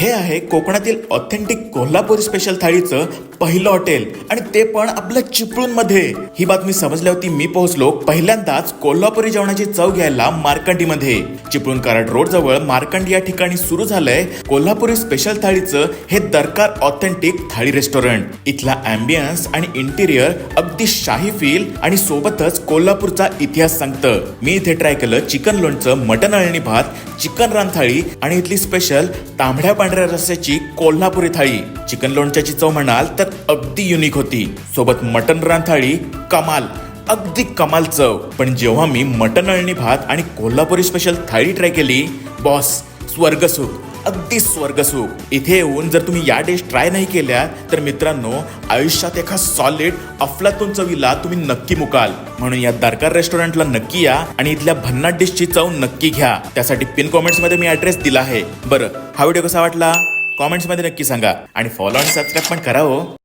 हे आहे कोकणातील ऑथेंटिक कोल्हापुरी स्पेशल थाळीचं पहिलं हॉटेल. आणि ते पण आपल्या चिपळूणमध्ये ही बातमी समजल्यावरती मी पोहोचलो पहिल्यांदाच कोल्हापुरी जेवणाची चव घ्यायला मार्कंडीमध्ये. चिपळूण कराड रोड जवळ मार्कंडी या ठिकाणी सुरू झालंय कोल्हापुरी स्पेशल थाळीचं हे दरकार ऑथेंटिक थाळी रेस्टॉरंट इथला अँबियन्स आणि इंटिरियर अगदी शाही फील आणि सोबतच कोल्हापूरचा इतिहास सांगतं. मी इथे ट्राय केलं चिकन लोणचं मटन अळणी भात चिकन रानथाळी आणि इथली स्पेशल तांबड्या पांढऱ्या रस्त्याची कोल्हापुरी थाळी. चिकन लोणच्याची चव म्हणाल तर अगदी युनिक होती. सोबत मटन रान थाळी कमाल अगदी कमाल चव. पण जेव्हा मी मटन अळणी भात आणि कोल्हापुरी स्पेशल थाळी ट्राय केली बॉस स्वर्गसुख अगदी स्वर्गसुख. इथे येऊन जर तुम्ही या डिश ट्राय नाही केल्या तर मित्रांनो आयुष्यात एका सॉलिड अफलातून चवीला तुम्ही नक्की मुकाल. म्हणून या दरकार रेस्टॉरंटला नक्की या आणि इथल्या भन्नाट डिशची चव नक्की घ्या. त्यासाठी पिन कॉमेंट्समध्ये मी ऍड्रेस दिला आहे. बरं हा व्हिडिओ कसा वाटला? कॉमेंट्समध्ये नक्की सांगा आणि फॉलो आणि सबस्क्राईब पण करा हो